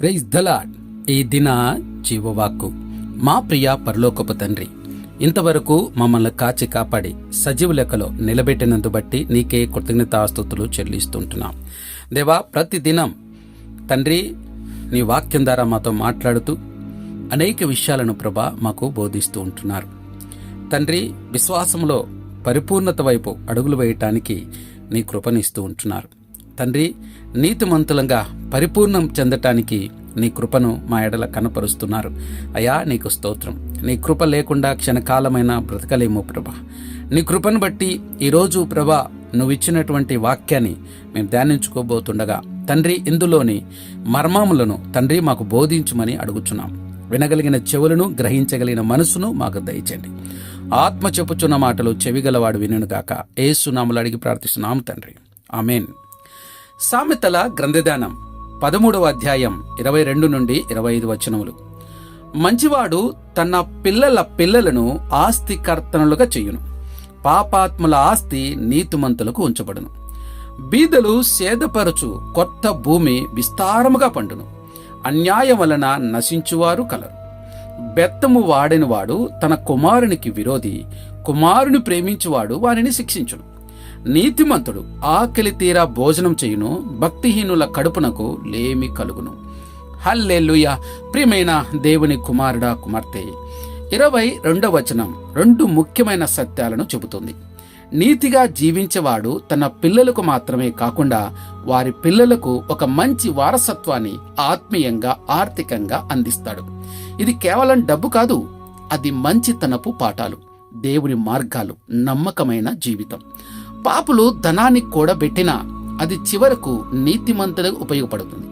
Praise the Lord ఈ దిన జీవవాక్కు. మా ప్రియ పరలోకపు తండ్రి ఇంతవరకు మమ్మల్ని కాచి కాపాడి సజీవ లెక్కలో నిలబెట్టినందు బట్టి నీకే కృతజ్ఞతాస్తుతులు చెల్లిస్తుంటున్నాం. దేవా ప్రతి దినం తండ్రి నీ వాక్యం ద్వారా మాతో మాట్లాడుతూ అనేక విషయాలను ప్రభా మాకు బోధిస్తూ ఉంటున్నారు. తండ్రి విశ్వాసంలో పరిపూర్ణత వైపు అడుగులు వేయటానికి నీ కృపనిస్తూ ఉంటున్నారు. తండ్రి నీతిమంతులంగా పరిపూర్ణం చెందటానికి నీ కృపను మా ఎడల కనపరుస్తున్నారు. అయా నీకు స్తోత్రం. నీ కృప లేకుండా క్షణకాలమైన బ్రతకలేము ప్రభా. నీ కృపను బట్టి ఈరోజు ప్రభా నువ్వు ఇచ్చినటువంటి వాక్యాన్ని మేము ధ్యానించుకోబోతుండగా తండ్రి ఇందులోని మర్మాములను తండ్రి మాకు బోధించమని అడుగుచున్నాం. వినగలిగిన చెవులను గ్రహించగలిగిన మనసును మాకు దయచండి ఆత్మ చెప్పుచున్న మాటలు చెవిగలవాడు వినుగాక ఏసునాములు అడిగి ప్రార్థిస్తున్నాం తండ్రి. ఆమెన్. సామెతల గ్రంథదానం పదమూడవ అధ్యాయం ఇరవై రెండు నుండి ఇరవై ఐదు వచనములు. మంచివాడు తన పిల్లల పిల్లలను ఆస్తికర్తనులుగా చేయును. పాపాత్ముల ఆస్తి నీతిమంతులకు ఉంచబడును. బీదలు సేదపరచు కొత్త భూమి విస్తారముగా పండును. అన్యాయం వలన నశించువారు కలరు. బెత్తము వాడినవాడు తన కుమారునికి విరోధి కుమారుని ప్రేమించువాడు వారిని శిక్షించును. నీతిమంతుడు ఆకలి తీరా భోజనం చేయును భక్తిహీనుల కడుపునకు లేమి కలుగును. హల్లెల్లుయ ప్రియమైన దేవుని కుమారుడా కుమార్తె ఇరవై రెండవ వచనం రెండు ముఖ్యమైన సత్యాలను చెబుతుంది. నీతిగా జీవించేవాడు తన పిల్లలకు మాత్రమే కాకుండా వారి పిల్లలకు ఒక మంచి వారసత్వాన్ని ఆత్మీయంగా ఆర్థికంగా అందిస్తాడు. ఇది కేవలం డబ్బు కాదు అది మంచితనపు పాఠాలు దేవుని మార్గాలు నమ్మకమైన జీవితం. పాపులు ధనాన్ని కూడబెట్టినా అది చివరకు నీతిమంతులకు ఉపయోగపడుతుంది.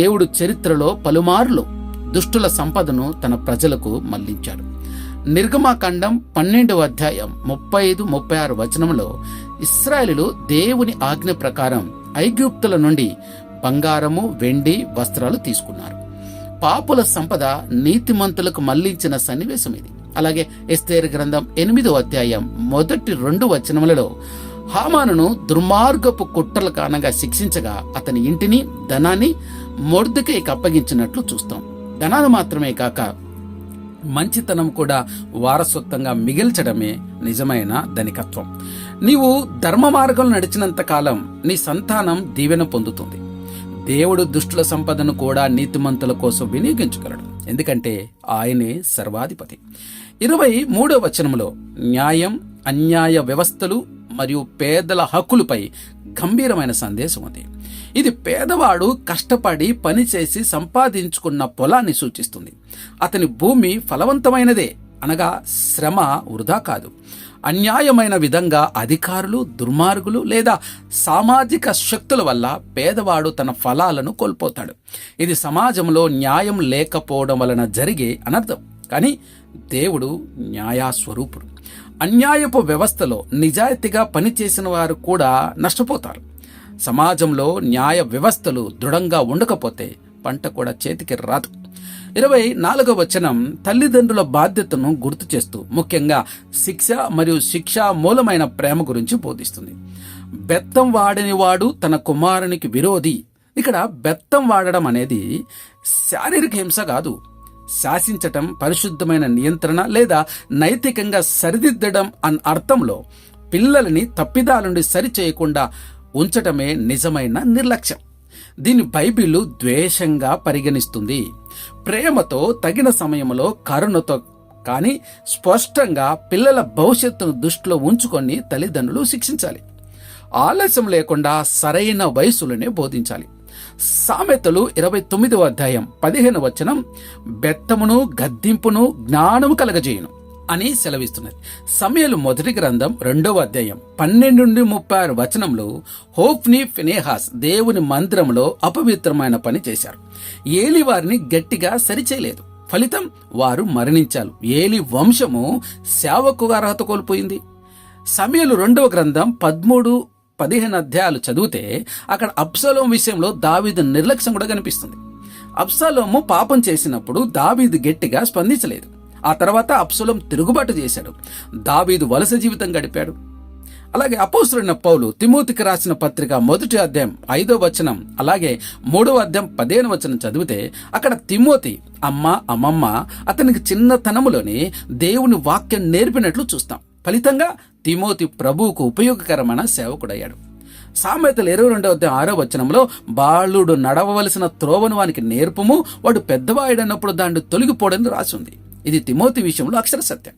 దేవుడు చరిత్రలో పలుమార్లు దుష్టుల సంపదను తన ప్రజలకు మళ్ళించాడు. నిర్గమాకాండం పన్నెండవ అధ్యాయం ముప్పై ఐదు ముప్పై ఆరు వచనంలో ఇస్రాయేలులు దేవుని ఆజ్ఞ ప్రకారం ఐగుప్తుల నుండి బంగారము వెండి వస్త్రాలు తీసుకున్నారు. పాపుల సంపద నీతిమంతులకు మళ్ళించిన సన్నివేశం ఇది. అలాగే ఎస్తేర్ గ్రంథం ఎనిమిదో అధ్యాయం మొదటి రెండు వచనములలో హామానును దుర్మార్గపు కుట్రల కారణంగా శిక్షించగా అతని ఇంటిని ధనాన్ని మొర్దుకైకి అప్పగించినట్లు చూస్తాం. ధనాన్ని మాత్రమే కాక మంచితనం కూడా వారసత్వంగా మిగిల్చడమే నిజమైన ధనికత్వం. నీవు ధర్మ మార్గంలో నడిచినంత కాలం నీ సంతానం దీవెన పొందుతుంది. దేవుడు దుష్టుల సంపదను కూడా నీతిమంతుల కోసం వినియోగించగలడు. ఎందుకంటే ఆయనే సర్వాధిపతి. ఇరవై మూడో వచనంలో న్యాయం అన్యాయ వ్యవస్థలు మరియు పేదల హక్కులపై గంభీరమైన సందేశం ఉంది. ఇది పేదవాడు కష్టపడి పనిచేసి సంపాదించుకున్న పొలాన్ని సూచిస్తుంది. అతని భూమి ఫలవంతమైనదే అనగా శ్రమ వృధా కాదు. అన్యాయమైన విధంగా అధికారులు దుర్మార్గులు లేదా సామాజిక శక్తుల వల్ల పేదవాడు తన ఫలాలను కోల్పోతాడు. ఇది సమాజంలో న్యాయం లేకపోవడం వలన జరిగే అనర్థం. కానీ దేవుడు న్యాయస్వరూపుడు. అన్యాయపు వ్యవస్థలో నిజాయితీగా పనిచేసిన వారు కూడా నష్టపోతారు. సమాజంలో న్యాయ వ్యవస్థలు దృఢంగా ఉండకపోతే పంట కూడా చేతికి రాదు. ఇరవై నాలుగవ వచనం తల్లిదండ్రుల బాధ్యతను గుర్తు చేస్తూ ముఖ్యంగా శిక్ష మరియు శిక్షా మూలమైన ప్రేమ గురించి బోధిస్తుంది. బెత్తం వాడినవాడు తన కుమారునికి విరోధి. ఇక్కడ బెత్తం వాడడం అనేది శారీరక హింస కాదు. శాసించటం పరిశుద్ధమైన నియంత్రణ లేదా నైతికంగా సరిదిద్దడం అన్న అర్థంలో పిల్లలని తప్పిదాలుండి సరిచేయకుండా ఉంచటమే నిజమైన నిర్లక్ష్యం. దీని బైబిల్ ద్వేషంగా పరిగణిస్తుంది. ప్రేమతో తగిన సమయంలో కరుణతో కానీ స్పష్టంగా పిల్లల భవిష్యత్తును దృష్టిలో ఉంచుకొని తల్లిదండ్రులు శిక్షించాలి. ఆలస్యం లేకుండా సరైన వయసులోనే బోధించాలి. సామెతలు ఇరవై తొమ్మిదవ అధ్యాయం పదిహేను వచనం బెత్తమును గద్దింపును జ్ఞానము కలగజేయును అని సెలవిస్తున్నది. సమయలు మొదటి గ్రంథం రెండవ అధ్యాయం పన్నెండు నుండి ముప్పై ఆరు వచనంలో హోప్ని ఫినేహాస్ దేవుని మందిరంలో అపవిత్రమైన పని చేశారు. ఏలి వారిని గట్టిగా సరిచేయలేదు. ఫలితం వారు మరణించారు. ఏలి వంశము సేవకు అర్హత కోల్పోయింది. సమయలు రెండవ గ్రంథం పదమూడు పదిహేను అధ్యాయాలు చదివితే అక్కడ అప్సలోం విషయంలో దావీదు నిర్లక్ష్యం కూడా కనిపిస్తుంది. అప్సలోము పాపం చేసినప్పుడు దావీదు గట్టిగా స్పందించలేదు. ఆ తర్వాత అప్సలోం తిరుగుబాటు చేశాడు. దావీదు వలస జీవితం గడిపాడు. అలాగే అపోసరైన పౌలు తిమోతికి రాసిన పత్రిక మొదటి అధ్యాయం ఐదో వచనం అలాగే మూడవ అధ్యాయం పదిహేను వచనం చదివితే అక్కడ తిమోతి అమ్మ అమ్మమ్మ అతనికి చిన్నతనములోనే దేవుని వాక్యం నేర్పినట్లు చూస్తాం. ఫలితంగా తిమోతి ప్రభువుకు ఉపయోగకరమైన సేవకుడయ్యాడు. సామెతలు ఇరవై రెండవ ఆరో వచనంలో బాలుడు నడవవలసిన త్రోవను వానికి నేర్పము వాడు పెద్దవాయుడన్నప్పుడు దాన్ని తొలగిపోవడం రాసింది. ఇది తిమోతి విషయంలో అక్షర సత్యం.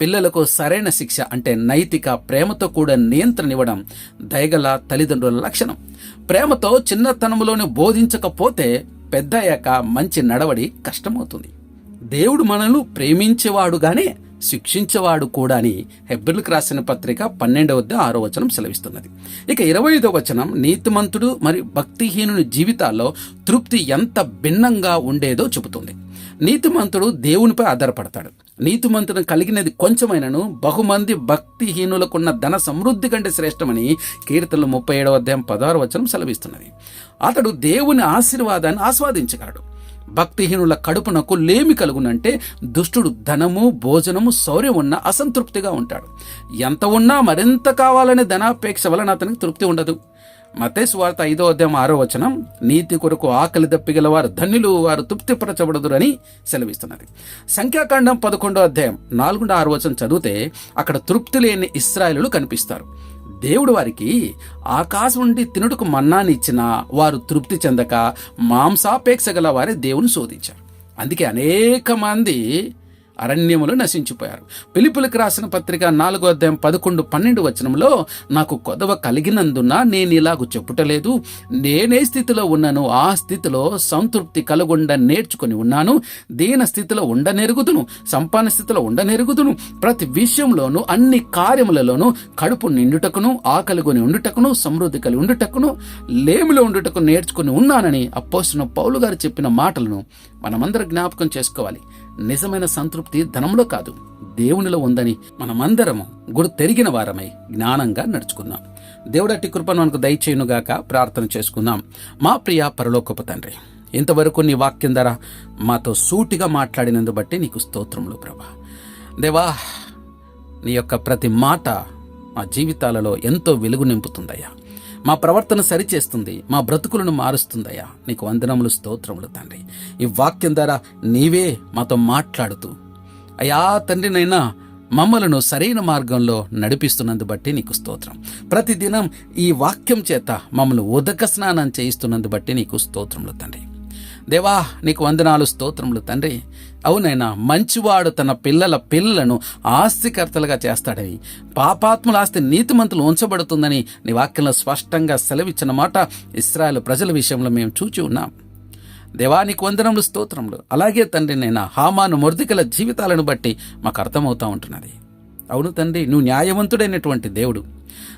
పిల్లలకు సరైన శిక్ష అంటే నైతిక ప్రేమతో కూడా నియంత్రణ ఇవ్వడం దయగల తల్లిదండ్రుల లక్షణం. ప్రేమతో చిన్నతనంలోనే బోధించకపోతే పెద్దయ్యాక మంచి నడవడి కష్టమవుతుంది. దేవుడు మనల్ని ప్రేమించేవాడుగానే శిక్షించేవాడు కూడా అని హెబ్రిల్కి రాసిన పత్రిక పన్నెండవ ఆరో వచనం సెలవిస్తున్నది. ఇక ఇరవై ఐదో వచనం నీతిమంతుడు మరియు భక్తిహీనుని జీవితాల్లో తృప్తి ఎంత భిన్నంగా ఉండేదో చెబుతుంది. నీతిమంతుడు దేవునిపై ఆధారపడతాడు. నీతిమంతుడు కలిగినది కొంచెమైనను బహుమంది భక్తిహీనులకున్న ధన సమృద్ధి కంటే శ్రేష్టమని కీర్తనలు ముప్పై ఏడవ అధ్యాయం పదహారు వచనం సెలవిస్తున్నది. అతడు దేవుని ఆశీర్వాదాన్ని ఆస్వాదించగలడు. భక్తిహీనుల కడుపునకు లేమి కలుగునంటే దుష్టుడు ధనము భోజనము శౌర్యం ఉన్న అసంతృప్తిగా ఉంటాడు. ఎంత ఉన్నా మరింత కావాలనే ధనాపేక్ష వలన అతనికి తృప్తి ఉండదు. మతేసు వార్త ఐదో అధ్యాయం ఆరో వచనం నీతి కొరకు ఆకలి దప్పిగల వారు ధన్యులు వారు తృప్తిపరచబడదురు అని సెలవిస్తున్నది. సంఖ్యాకాండం పదకొండో అధ్యాయం నాలుగు ఆరు వచనం చదివితే అక్కడ తృప్తి లేని ఇస్రాయలు కనిపిస్తారు. దేవుడు వారికి ఆకాశం నుండి తినుటకు మన్నాని ఇచ్చిన వారు తృప్తి చెందక మాంసాపేక్ష గల వారే దేవుని శోధించారు. అందుకే అనేక మంది అరణ్యములు నశించిపోయారు. పిలుపులకు రాసిన పత్రిక నాలుగో అధ్యాయం పదకొండు పన్నెండు వచనంలో నాకు కొదవ కలిగినందున నేను ఇలాగ చెప్పుటలేదు. నేనే స్థితిలో ఉన్నాను ఆ స్థితిలో సంతృప్తి కలుగుండ నేర్చుకుని ఉన్నాను. దీన స్థితిలో ఉండనెరుగుదును సంపాన స్థితిలో ఉండనెరుగుదును. ప్రతి విషయంలోనూ అన్ని కార్యములలోనూ కడుపు నిండుటకును ఆకలిగొని ఉండుటకును సమృద్ధి కలిగి ఉండుటకును లేమిలో ఉండుటకు నేర్చుకుని ఉన్నానని అప్పోసిన పౌలు గారు చెప్పిన మాటలను మనమందరం జ్ఞాపకం చేసుకోవాలి. నిజమైన సంతృప్తి ధనంలో కాదు దేవునిలో ఉందని మనమందరము గుడి తెరిగిన వారమై జ్ఞానంగా నడుచుకుందాం దేవుడట్టి కృపను మనకు దయచేయునుగాక ప్రార్థన చేసుకుందాం మా ప్రియ పరలోకపు తండ్రి ఇంతవరకు నీ వాక్యం ధర మాతో సూటిగా మాట్లాడినందు బట్టి నీకు స్తోత్రములు ప్రభా. దేవా నీ యొక్క ప్రతి మాట మా జీవితాలలో ఎంతో వెలుగు నింపుతుందయ్యా. మా ప్రవర్తన సరిచేస్తుంది మా బ్రతుకులను మారుస్తుందయ్యా. నీకు వందనములు స్తోత్రములు తండ్రి. ఈ వాక్యం ద్వారా నీవే మాతో మాట్లాడుతూ అయ్యా తండ్రినైనా మమ్మలను సరైన మార్గంలో నడిపిస్తున్నందు బట్టి నీకు స్తోత్రం. ప్రతిదినం ఈ వాక్యం చేత మమ్మల్ని ఉదక స్నానం చేయిస్తున్నందు బట్టి నీకు స్తోత్రములు తండ్రి. దేవా నీకు వందనాలు స్తోత్రములు తండ్రి. అవునైనా మంచివాడు తన పిల్లల పిల్లలను ఆస్తికర్తలుగా చేస్తాడని పాపాత్ముల ఆస్తి నీతిమంతులు ఉంచబడుతుందని నీ వాక్యంలో స్పష్టంగా సెలవిచ్చిన మాట ఇస్రాయల్ ప్రజల విషయంలో మేము చూచి ఉన్నాం. దేవానికి వందనములు స్తోత్రములు. అలాగే తండ్రి నేను హామాను మొర్దికల జీవితాలను బట్టి మాకు అర్థమవుతూ ఉంటున్నది. అవును తండ్రి నువ్వు న్యాయవంతుడైనటువంటి దేవుడు.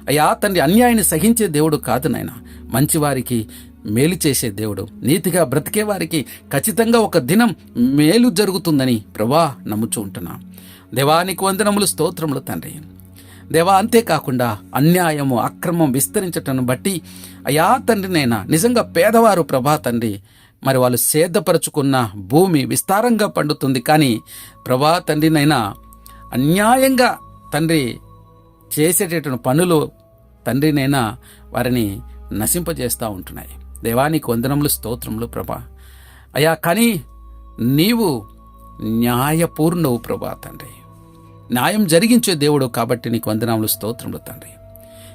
అయ్యా తండ్రి అన్యాయాన్ని సహించే దేవుడు కాదు నాయన. మంచివారికి మేలు చేసే దేవుడు. నీతిగా బ్రతికే వారికి ఖచ్చితంగా ఒక దినం మేలు జరుగుతుందని ప్రభా నమ్ముచూ ఉంటున్నా. దేవానికి వందనములు స్తోత్రములు తండ్రి. దేవా అంతేకాకుండా అన్యాయము అక్రమం విస్తరించటను బట్టి అయా తండ్రినైనా నిజంగా పేదవారు ప్రభా తండ్రి మరి వాళ్ళు సేదపరచుకున్న భూమి విస్తారంగా పండుతుంది. కానీ ప్రభా తండ్రినైనా అన్యాయంగా తండ్రి చేసేటటువంటి పనులు తండ్రినైనా వారిని నశింపజేస్తూ ఉంటున్నాయి. దేవానికి వందనములు స్తోత్రములు ప్రభా. అయ్యా కానీ నీవు న్యాయపూర్ణవు ప్రభా తండ్రి. న్యాయం జరిగించే దేవుడు కాబట్టి నీకు వందనములు స్తోత్రములు తండ్రి.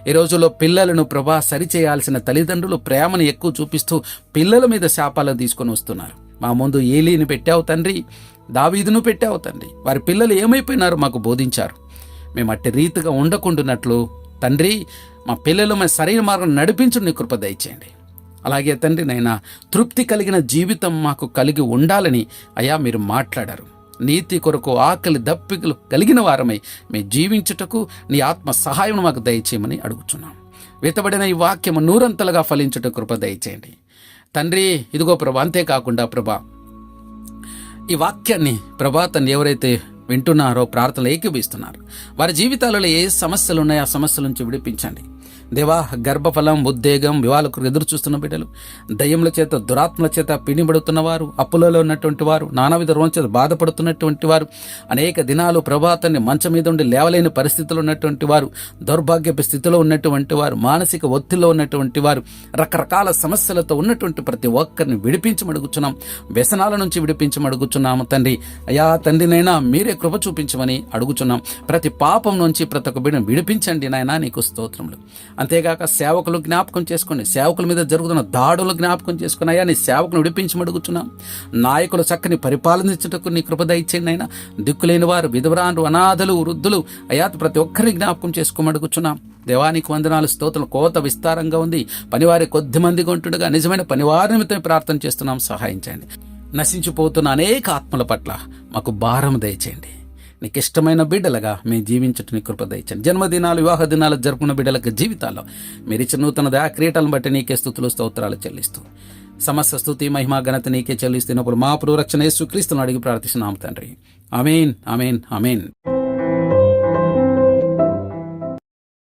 ఈ రోజుల్లో పిల్లలను ప్రభా సరిచేయాల్సిన తల్లిదండ్రులు ప్రేమను ఎక్కువ చూపిస్తూ పిల్లల మీద శాపాలను తీసుకొని వస్తున్నారు. మా ముందు ఏలీని పెట్టావు తండ్రి దావీదును పెట్టావు తండ్రి. వారి పిల్లలు ఏమైపోయినారో మాకు బోధించారు. మేము అట్టి రీతిగా ఉండకుండున్నట్లు తండ్రి మా పిల్లలు మేము సరైన మార్గం నడిపించు నీ కృప దయచేయండి. అలాగే తండ్రి నైనా తృప్తి కలిగిన జీవితం మాకు కలిగి ఉండాలని అయా మీరు మాట్లాడారు. నీతి కొరకు ఆకలి దప్పికలు కలిగిన వారమై మేము జీవించుటకు నీ ఆత్మ సహాయం మాకు దయచేయమని అడుగుచున్నాం. వెతబడిన ఈ వాక్యము నూరంతలుగా ఫలించుట కృప దయచేయండి. తండ్రి ఇదిగో ప్రభా అంతేకాకుండా ప్రభా ఈ వాక్యాన్ని ప్రభా తను ఎవరైతే వింటున్నారో ప్రార్థనలు ఏకీభిస్తున్నారు వారి జీవితాలలో ఏ సమస్యలు ఉన్నాయో ఆ సమస్యల నుంచి విడిపించండి. దేవా గర్భఫలం ఉద్వేగం వివాహాలకు ఎదురు చూస్తున్న బిడ్డలు దయ్యముల చేత దురాత్మల చేత పిణిబడుతున్న వారు అప్పులలో ఉన్నటువంటి వారు నానావిధ రోగం చేత బాధపడుతున్నటువంటి వారు అనేక దినాలు ప్రభాతాన్ని మంచం మీద ఉండి లేవలేని పరిస్థితులు ఉన్నటువంటి వారు దౌర్భాగ్యపు స్థితిలో ఉన్నటువంటి వారు మానసిక ఒత్తిడిలో ఉన్నటువంటి వారు రకరకాల సమస్యలతో ఉన్నటువంటి ప్రతి ఒక్కరిని విడిపించమడుగుచున్నాం వ్యసనాల నుంచి విడిపించమడుగుచున్నాము తండ్రి. అయా తండ్రినైనా మీరే కృప చూపించమని అడుగుచున్నాం. ప్రతి పాపం నుంచి ప్రతి ఒక్క బిడ్డను విడిపించండి నాయన నీకు స్తోత్రములు. అంతేగాక సేవకులు జ్ఞాపకం చేసుకోండి సేవకుల మీద జరుగుతున్న దాడులు జ్ఞాపకం చేసుకుని అయ్యా నీ సేవకులు విడిపించమడుగుచున్నాం నాయకులు చక్కని పరిపాలించుటకు నీ కృపద దయచేయండి అయినా దిక్కులేని వారు విధవరాన్లు అనాథలు వృద్ధులు అయా ప్రతి ఒక్కరిని జ్ఞాపకం చేసుకోమడుగుచున్నాం దేవానికి వందనాలు స్తోత్రం కోత విస్తారంగా ఉంది. పనివారి కొద్ది మందిగా ఉంటుండగా నిజమైన పనివారి నిమిత్తం ప్రార్థన చేస్తున్నాం. సహాయం చేయండి. నశించిపోతున్న అనేక ఆత్మల పట్ల మాకు భారం దయచేయండి. నీకు ఇష్టమైన బిడ్డలుగా మేము జీవించటని కృప దయచండి. జన్మదినాలు వివాహ దినాలు జరుపుకున్న బిడ్డలకు జీవితాల్లో మీరు ఇచ్చిన నూతన దయా క్రీటలను బట్టి నీకే స్థుతులు స్తోత్రాలు చెల్లిస్తూ. సమస్త స్థుతి మహిమా ఘనత నీకే చెల్లిస్తున్నప్పుడు మా పురోరక్షణ యేసుక్రీస్తును అడిగి ప్రార్థిస్తున్నాం తండ్రి. అమీన్ అమీన్ అమీన్